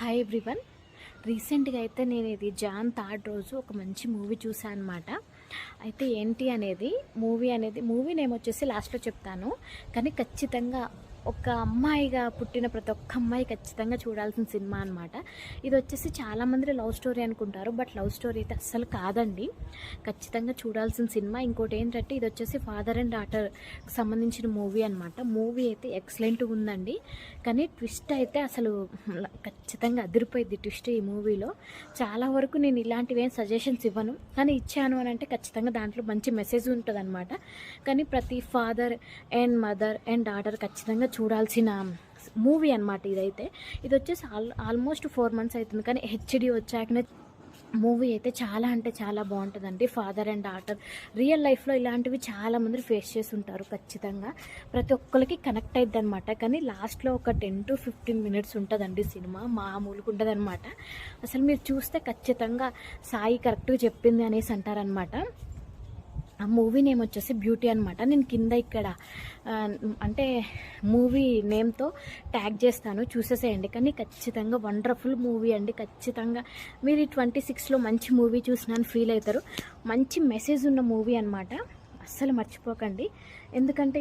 Hi everyone రీసెంట్గా అయితే నేను ఇది జాన్ థర్డ్ రోజు ఒక మంచి మూవీ చూసాను అనమాట అయితే ఏంటి అనేది మూవీ అనేది మూవీ నేమ్ వచ్చేసి లాస్ట్లో చెప్తాను. కానీ ఖచ్చితంగా ఒక అమ్మాయిగా పుట్టిన ప్రతి ఒక్క అమ్మాయి ఖచ్చితంగా చూడాల్సిన సినిమా అనమాట ఇది వచ్చేసి చాలామంది లవ్ స్టోరీ అనుకుంటారు బట్ లవ్ స్టోరీ అయితే అస్సలు కాదండి. ఖచ్చితంగా చూడాల్సిన సినిమా. ఇంకోటి ఏంటంటే ఇది వచ్చేసి ఫాదర్ అండ్ డాటర్ సంబంధించిన మూవీ అనమాట మూవీ అయితే ఎక్సలెంట్గా ఉందండి. కానీ ట్విస్ట్ అయితే అసలు ఖచ్చితంగా అదిరిపోయింది ట్విస్ట్ ఈ మూవీలో. చాలా వరకు నేను ఇలాంటివి ఏం సజెషన్స్ ఇవ్వను. కానీ ఇచ్చాను అని అంటే ఖచ్చితంగా దాంట్లో మంచి మెసేజ్ ఉంటుంది కానీ ప్రతి father and mother and daughter ఖచ్చితంగా చూడాల్సిన మూవీ అనమాట ఇదైతే. ఇది వచ్చేసి ఆల్ ఆల్మోస్ట్ ఫోర్ మంత్స్ అవుతుంది కానీ హెచ్డి వచ్చాకనే మూవీ అయితే చాలా అంటే చాలా బాగుంటుందండి. Father and daughter. రియల్ లైఫ్లో ఇలాంటివి చాలా మంది ఫేస్ చేసి ఉంటారు ఖచ్చితంగా. ప్రతి ఒక్కరికి కనెక్ట్ అయ్యిద్ది అనమాట కానీ లాస్ట్లో ఒక టెన్ టు ఫిఫ్టీన్ మినిట్స్ ఉంటుందండి సినిమా. మామూలుగా ఉంటుంది అనమాట అసలు మీరు చూస్తే ఖచ్చితంగా సాయి కరెక్ట్గా చెప్పింది అనేసి అంటారనమాట ఆ మూవీ నేమ్ వచ్చేసి బ్యూటీ అనమాట నేను కింద ఇక్కడ అంటే మూవీ నేమ్తో ట్యాగ్ చేస్తాను. చూసేసేయండి. కానీ ఖచ్చితంగా వండర్ఫుల్ మూవీ అండి. ఖచ్చితంగా మీరు ఈ ట్వంటీ సిక్స్లో మంచి మూవీ చూసినాను ఫీల్ అవుతారు. మంచి మెసేజ్ ఉన్న మూవీ అనమాట అస్సలు మర్చిపోకండి. ఎందుకంటే